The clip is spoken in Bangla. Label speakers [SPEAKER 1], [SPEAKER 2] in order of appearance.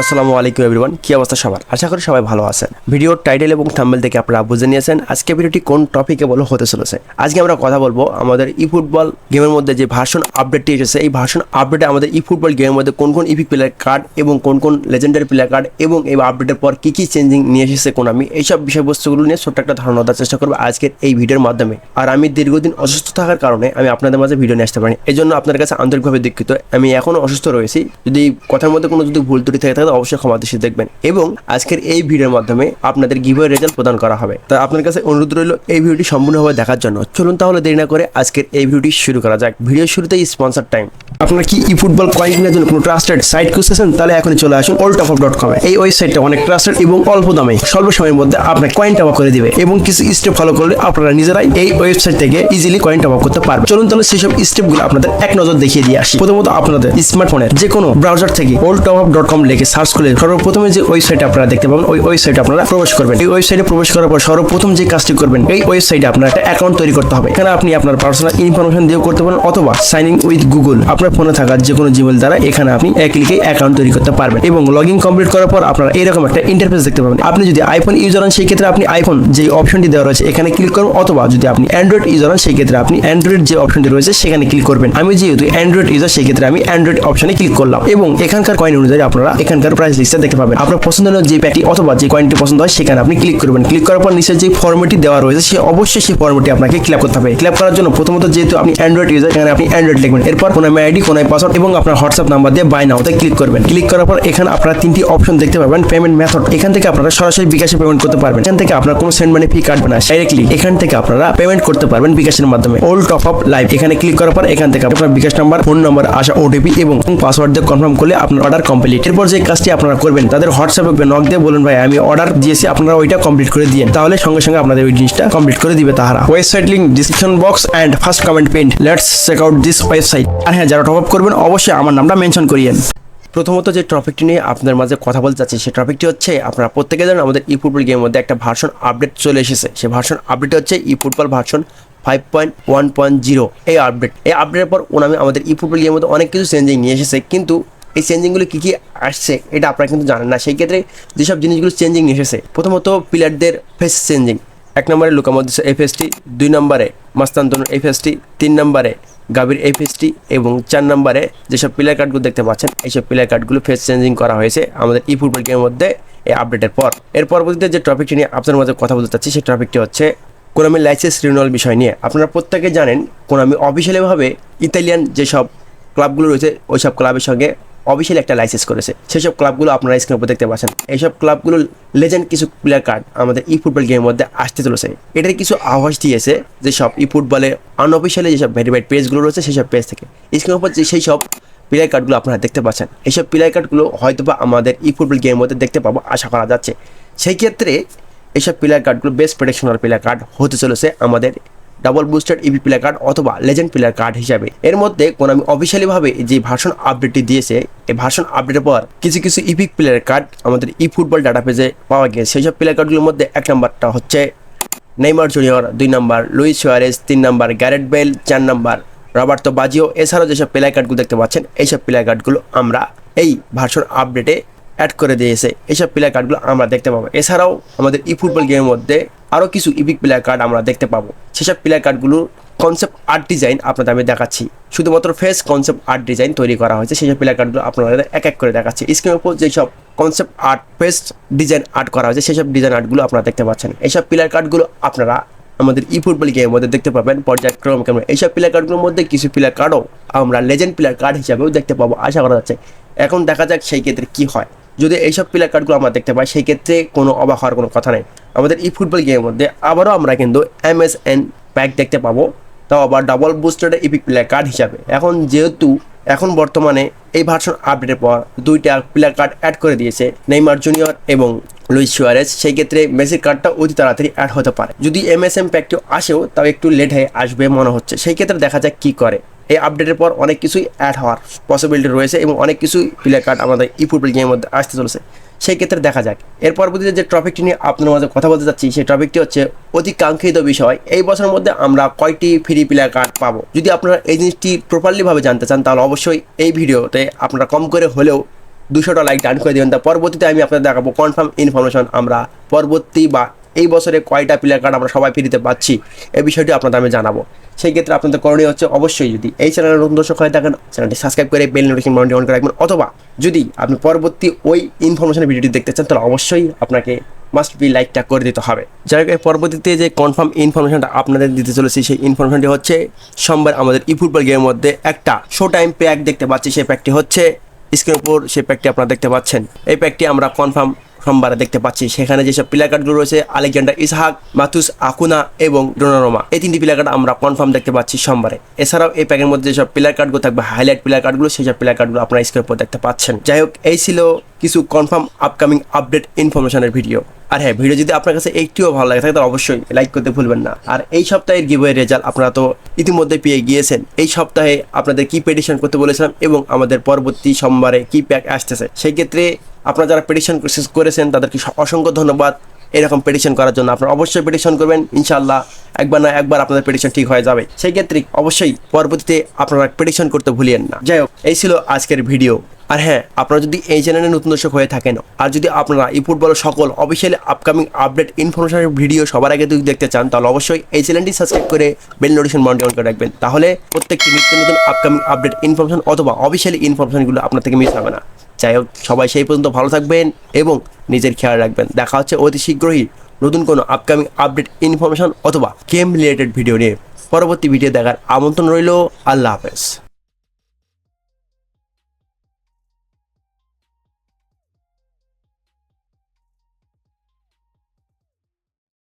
[SPEAKER 1] আসসালামু আলাইকুম এভরিওয়ান, কি অবস্থা সবার? আশা করি সবাই ভালো আছেন। ভিডিওর টাইটেল এবং থাম্বেল থেকে আপনারা বুঝে নিয়েছেন আজকে ভিডিওটি কোন টপিকে বলো হতে চলেছে। আজকে আমরা কথা বলব আমাদের ই ফুটবল গেমের মধ্যে যে ভার্সন আপডেটটি এসেছে, এই ভার্সন আপডেটে আমাদের ই ফুটবল গেমের মধ্যে কোন কোন ইপিক প্লেয়ার কার্ড এবং কোন কোন লেজেন্ডারি প্লেয়ার কার্ড এবং এই আপডেটের পর কি কি চেঞ্জিং নিয়ে এসেছে কোন আমি, এইসব বিষয়বস্তুগুলো নিয়ে ছোট্ট একটা ধারণা দেওয়ার চেষ্টা করব আজকের এই ভিডিওর মাধ্যমে। আর আমি দীর্ঘদিন অসুস্থ থাকার কারণে আমি আপনাদের মাঝে ভিডিও নিয়ে আসতে পারি এই জন্য আপনার কাছে আন্তরিকভাবে দুঃখিত। আমি এখনও অসুস্থ রয়েছি। যদি কথার মধ্যে কোনো যদি ভুল ত্রুটি থেকে থাকে তাহলে অবশ্যই ক্ষমা দৃষ্টি দেখবেন এবং আজকের এই ভিডিওর মাধ্যমে আপনাদের গিভওয়ে রেজাল্ট প্রদান করা হবে। তা আপনার কাছে অনুরোধ রইল এই ভিডিওটি সম্পূর্ণভাবে দেখার জন্য। চলুন তাহলে দেরি না করে আজকের এই ভিডিওটি শুরু করা যাক। ভিডিও শুরুতেই স্পন্সর টাইম আপনারা কি ই ফুটবল কয়েন কেনার জন্য কোনো ট্রাস্টেড সাইট খুঁজতেছেন? তাহলে এখনই চলে আসুন ওল্ড টপ ডট কমে এই ওয়েবসাইটটা অনেক ট্রাস্টেড এবং অল্প দামে। স্বল্প সময়ের মধ্যে আপনাকে কয়েন টাকা করে দিবে এবং কিছু স্টেপ ফলো করলে আপনারা নিজেরাই এই ওয়েবসাইট থেকে ইজিলি কয়েন টাকা করতে পারবেন। চলুন তাহলে সেসব স্টেপগুলো আপনাদের এক নজর দেখিয়ে দিয়ে আসি। প্রথমত আপনাদের স্মার্টফোনের যে কোনো ব্রাউজার থেকে ওল্ড টপ ডট কম লিখে সার্চ করলে সর্বপ্রথমে যে ওয়েবসাইট আপনারা দেখতে পাবেন, ওই ওয়েবসাইটে আপনারা প্রবেশ করবেন। এই ওয়েবসাইটে প্রবেশ করার পর সর্বপ্রথম যে কাজটি করবেন, এই ওয়েবসাইটে আপনার একটা অ্যাকাউন্ট তৈরি করতে হবে। এখানে আপনি আপনার পার্সোনাল ইনফরমেশন দিয়েও করতে পারেন অথবা সাইন ইন উইথ গুগল আপনার ফোনে থাকা যে কোনো জিমেল দ্বারা এখানে আপনি এক ক্লিকে অ্যাকাউন্ট তৈরি করতে পারবেন এবং লগ ইন কমপ্লিট করার পর আপনারা এরকম একটা ইন্টারফেস দেখতে পাবেন। আপনি যদি আইফোন ইউজার হন, সেই ক্ষেত্রে আপনি আইফোন যে অপশনটি দেওয়া রয়েছে, এখানে ক্লিক করুন অথবা যদি আপনি অ্যান্ড্রয়েড ইউজার হন, সেই ক্ষেত্রে আপনি অ্যান্ড্রয়েড যে অপশনটি রয়েছে, সেখানে ক্লিক করবেন। আমি যেহেতু অ্যান্ড্রয়েড ইউজার সেই ক্ষেত্রে আমি অ্যান্ড্রয়েড অপশনে ক্লিক করলাম। এবং এখানকার কয়েন অনুযায়ী আপনারা এখানকার প্রাইস লিস্টটা দেখতে পাবেন। আপনার পছন্দের যে প্যাকটি অথবা যে কয়েনটি পছন্দ হয়, সেখানে আপনি ক্লিক করবেন। ক্লিক করার পর নিচে যে ফর্মেটটি দেওয়া রয়েছে, সে অবশ্যই সেই ফর্মেটটি আপনাকে ক্লিক করতে হবে। ক্লিক করার জন্য প্রথমত যেহেতু আপনি অ্যান্ড্রয়েড ইউজার এখানে আপনি অ্যান্ড্রয়েড লিখবেন। এরপর কোনো আইডি কোনো পাসওয়ার্ড এবং আপনার হোয়াটসঅ্যাপ নাম্বার দিয়ে বাই নাওতে ক্লিক করবেন। ক্লিক করার পর এখানে আপনারা তিনটি অপশন দেখতে পাবেন পেমেন্ট মেথড এখান থেকে আপনারা সরাসরি বিকাশে পেমেন্ট করতে পারবেন। এখান থেকে আপনার কোনো সেন্ড মানি ফি কাটবে না ডাইরেক্টলি এখান থেকে আপনারা পেমেন্ট করতে পারবেন বিকাশের মাধ্যমে। ওল্ড টপ আপ লাইভ এখানে ক্লিক করার পর এখান থেকে আপনার বিকাশ নাম্বার ফোন নাম্বার আসা ওটিপি এবং পাসওয়ার্ড দিয়ে কনফার্ম করলে আপনার অর্ডার কমপ্লিট এরপর যে কাজটি আপনারা করবেন, তাদের হোয়াটসঅ্যাপে নক দিয়ে বলুন ভাই, আমি অর্ডার দিয়েছি, আপনারা ওইটা কমপ্লিট করে দিন তাহলে সঙ্গে সঙ্গে আপনাদের ওই জিনিসটা কমপ্লিট করে দিবে তাহারা। Website link description box and first comment pinned let's check out this website আর হ্যাঁ যারা টপ আপ করবেন, অবশ্যই আমার নামটা মেনশন করিয়েন। প্রথমত যে টপিকটি নিয়ে আপনাদের মাঝে কথা বলতে চাচ্ছি সেই টপিকটি হচ্ছে, আপনারা প্রত্যেকে জানেন আমাদের ই ফুটবল গেমের মধ্যে একটা ভার্সন আপডেট চলে এসেছে। সেই ভার্সন আপডেট হচ্ছে eFootball version five point one point zero এই আপডেট এই আপডেটের পর ওনামি আমাদের ই ফুটবল গেমের মধ্যে অনেক কিছু চেঞ্জিং নিয়ে এসেছে, কিন্তু এই চেঞ্জিংগুলো কী কী আসছে, এটা আপনারা কিন্তু জানেন না। সেই ক্ষেত্রে যেসব জিনিসগুলো চেঞ্জিং এসেছে, প্রথমত প্লেয়ারদের ফেস চেঞ্জিং এক নম্বরে লুকামদ্দিস এফএসটি দুই নম্বরে মাস্তান্তন এফএসটি তিন নম্বরে গাভীর এফএসটি এবং চার নম্বরে যেসব প্লেয়ার কার্ডগুলো দেখতে পাচ্ছেন, এইসব প্লেয়ার কার্ডগুলো ফেস চেঞ্জিং করা হয়েছে আমাদের ই ফুটবল গেমের মধ্যে এই আপডেটের পর। এর পরবর্তীতে যে টপিকটি নিয়ে আপনার মধ্যে কথা বলতে চাচ্ছি, সেই টপিকটি হচ্ছে কোনামি লাইসেন্স রিনুয়াল বিষয় নিয়ে। আপনারা প্রত্যেকে জানেন কোনামি অফিসিয়ালিভাবে ইতালিয়ান যেসব ক্লাবগুলো রয়েছে ওই সব ক্লাবের সঙ্গে অফিসিয়াল একটা লাইসেন্স করেছে। সেসব ক্লাবগুলো আপনারা স্ক্রিনের উপর দেখতে পাচ্ছেন। এইসব ক্লাবগুলো লেজেন্ড কিছু প্লেয়ার কার্ড আমাদের ই ফুটবল গেমের মধ্যে আসতে চলেছে। এটার কিছু আভাস দিয়েছে যেসব ই ফুটবলের আনঅফিসিয়ালি যেসব ভেরিফাইড পেজগুলো রয়েছে সেসব পেজ থেকে। স্ক্রিনের উপর যে সেই সব প্লেয়ার কার্ডগুলো আপনারা দেখতে পাচ্ছেন। এইসব প্লেয়ার কার্ডগুলো হয়তোবা আমাদের ই ফুটবল গেমের মধ্যে দেখতে পাবো, আশা করা যাচ্ছে। সেই ক্ষেত্রে এইসব প্লেয়ার কার্ডগুলো বেস্ট প্রোটেকশনাল প্লেয়ার কার্ড হতে চলেছে আমাদের ডাবল বুস্টার ইভি প্লেয়ার কার্ড অথবা লেজেন্ড প্লেয়ার কার্ড হিসাবে। এর মধ্যে কোন আমি অফিসিয়ালিভাবে যে ভার্সন আপডেটটি দিয়েছে, এই ভার্সন আপডেটের পর কিছু কিছু ইপিক প্লেয়ার কার্ড আমাদের ই ফুটবল ডাটা পেজে পাওয়া গিয়েছে। সেই সব প্লেয়ার কার্ডগুলোর মধ্যে এক নম্বরটা হচ্ছে নেইমার জুনিয়র দুই নম্বর লুইস সোয়ারেস তিন নম্বর গ্যারেট বেল চার নম্বর রবার্তো বাজিও এছাড়াও যেসব প্লেয়ার কার্ডগুলো দেখতে পাচ্ছেন, এইসব প্লেয়ার কার্ডগুলো আমরা এই ভার্সন আপডেটে অ্যাড করে দিয়েছে। এইসব প্লেয়ার কার্ডগুলো আমরা দেখতে পাবো। এছাড়াও আমাদের ই ফুটবল গেমের মধ্যে আরও কিছু ইপিক প্লেয়ার কার্ড আমরা দেখতে পাবো। সেসব প্লেয়ার কার্ডগুলোর কনসেপ্ট আর্ট ডিজাইন আপনাদের আমি দেখাচ্ছি। শুধুমাত্র ফেস কনসেপ্ট আর্ট ডিজাইন তৈরি করা হয়েছে, সেসব প্লেয়ার কার্ডগুলো আপনাদের এক এক করে দেখাচ্ছি। স্ক্রিনের উপর যেসব concept art face design art করা হয়েছে, সেসব ডিজাইন আর্টগুলো আপনারা দেখতে পাচ্ছেন। এইসব প্লেয়ার কার্ডগুলো আপনারা আমাদের ই ফুটবল গেমের মধ্যে দেখতে পাবেন পর্যায়ক্রম কেমন। এইসব প্লেয়ার কার্ডগুলোর মধ্যে কিছু প্লেয়ার কার্ডও আমরা লেজেন্ড প্লেয়ার কার্ড হিসাবেও দেখতে পাবো, আশা করা যাচ্ছে। এখন দেখা যাক সেই ক্ষেত্রে কী হয়। যদি এইসব প্লেয়ার কার্ডগুলো আমরা দেখতে পাই, সেই ক্ষেত্রে কোনো অবাক হওয়ার কোনো কথা নেই। আমাদের ই ফুটবল গেমের মধ্যে আবারও আমরা কিন্তু এম এস এন প্যাক দেখতে পাবো, তাও আবার double booster epic player card হিসাবে। এখন যেহেতু এখন বর্তমানে এই ভার্সন আপডেটের পর দুইটা প্লেয়ার কার্ড অ্যাড করে দিয়েছে নেইমার জুনিয়র এবং লুইস সুয়ারেজ সেই ক্ষেত্রে মেসির কার্ডটা অতি তাড়াতাড়ি অ্যাড হতে পারে। যদি এম এস এম প্যাকটিও আসেও, তাও একটু লেট হয়ে আসবে মনে হচ্ছে। সেই ক্ষেত্রে দেখা যাক কী করে। এই আপডেটের পর অনেক কিছুই অ্যাড হওয়ার পসিবিলিটি রয়েছে এবং অনেক কিছুই প্লেয়ার কার্ড আমাদের ই ফুটবল গেমের মধ্যে আসতে চলেছে। সেই ক্ষেত্রে দেখা যাক। এর পরবর্তীতে যে টপিকটি নিয়ে আপনার মাঝে কথা বলতে চাচ্ছি, সেই টপিকটি হচ্ছে অতিকাঙ্ক্ষিত বিষয়। এই বছরের মধ্যে আমরা কয়টি ফ্রি প্লেয়ার কার্ড পাবো? যদি আপনারা এই জিনিসটি প্রপারলিভাবে জানতে চান, তাহলে অবশ্যই এই ভিডিওতে আপনারা কম করে হলেও দুশোটা লাইক ডান করে দেবেন। তা পরবর্তীতে আমি আপনাদের দেখাবো কনফার্ম ইনফরমেশন আমরা পরবর্তী বা এই বছরে কয়টা প্লেয়ার কার্ড আমরা সবাই ফ্রিতে পাচ্ছি এই বিষয়টি আপনাদের আমি জানাব। সেই ক্ষেত্রে আপনাদের করণীয় হচ্ছে অবশ্যই যদি এই চ্যানেলের নতুন দর্শক হয়ে থাকেন চ্যানেলটি সাবস্ক্রাইব করে বেল নোটিফিকেশন বাটনটি অন করে রাখবেন, অথবা যদি আপনি পরবর্তী ওই ইনফরমেশনের ভিডিওটি দেখতে চান, তাহলে অবশ্যই আপনাকে মাস্ট বি লাইকটা করে দিতে হবে। এর পরবর্তীতে যে কনফার্ম ইনফরমেশনটা আপনাদের দিতে চলেছি, সেই ইনফরমেশনটি হচ্ছে সোমবার আমাদের ই ফুটবল গেমের মধ্যে একটা শো টাইম প্যাক দেখতে পাচ্ছি, সেই প্যাকটি হচ্ছে স্ক্রিনের উপর, সেই প্যাকটি আপনারা দেখতে পাচ্ছেন। এই প্যাকটি আমরা কনফার্ম সোমবারে দেখতে পাচ্ছি। সেখানে যেসব প্লেয়ার কার্ডগুলো রয়েছে, আলেকজান্ডার ইসহাক মাথুস আকুনা এবং ডোনারোমা। এই তিনটি প্লেয়ার কার্ড আমরা কনফার্ম দেখতে পাচ্ছি সোমবারে। এছাড়াও এই প্যাকের মধ্যে যেসব প্লেয়ার কার্ডগুলো থাকবে হাইলাইট প্লেয়ার কার্ডগুলো সেই সব প্লেয়ার কার্ডগুলো আপনারা স্ক্রিনের উপর দেখতে পাচ্ছেন। যাই হোক, এই ছিল কিছু কনফার্ম আপকামিং আপডেট ইনফরমেশনের ভিডিও আর হ্যাঁ ভিডিও যদি আপনার কাছে একটিও ভালো লাগে তাহলে অবশ্যই লাইক করতে ভুলবেন না। আর এই সপ্তাহের গিভওয়ে রেজাল্ট আপনারা তো ইতিমধ্যে পেয়ে গিয়েছেন। এই সপ্তাহে আপনাদের কি পেডিশন করতে বলেছিলাম এবং আমাদের পরবর্তী সোমবারে কি প্যাক আসতেছে সেই ক্ষেত্রে আপনারা যারা পেডিশন করেছেন তাদেরকে অসংখ্য ধন্যবাদ এরকম পেটিশন করার জন্য। আপনারা অবশ্যই পেটিশন করবেন ইনশাল্লাহ একবার না একবার আপনাদের পেটিশন ঠিক হয়ে যাবে। সেই ক্ষেত্রে অবশ্যই পরবর্তীতে আপনারা পেটিশন করতে ভুলিয়েন না। যাই হোক, এই ছিল আজকের ভিডিও আর হ্যাঁ আপনারা যদি এই চ্যানেলে নতুন দর্শক হয়ে থাকেন, আর যদি আপনারা ই ফুটবল সকল অফিসিয়ালি আপকামিং আপডেট ইনফরমেশনের ভিডিও সবার আগে যদি দেখতে চান, তাহলে অবশ্যই এই চ্যানেলটি সাবস্ক্রাইব করে বেল নোটিফিকেশন বাটনটি অন করে রাখবেন। তাহলে প্রত্যেকটি নিত্য নতুন আপকামিং আপডেট ইনফরমেশন অথবা অফিসিয়ালি ইনফরমেশনগুলো আপনার থেকে মিস হবে না। যাই হোক, সবাই সেই পর্যন্ত ভালো থাকবেন এবং নিজের খেয়াল রাখবেন। দেখা হচ্ছে অতি শীঘ্রই নতুন কোনো আপকামিং আপডেট ইনফরমেশন অথবা গেম রিলেটেড ভিডিও নিয়ে। পরবর্তী ভিডিও দেখার আমন্ত্রণ রইল। আল্লাহ হাফেজ।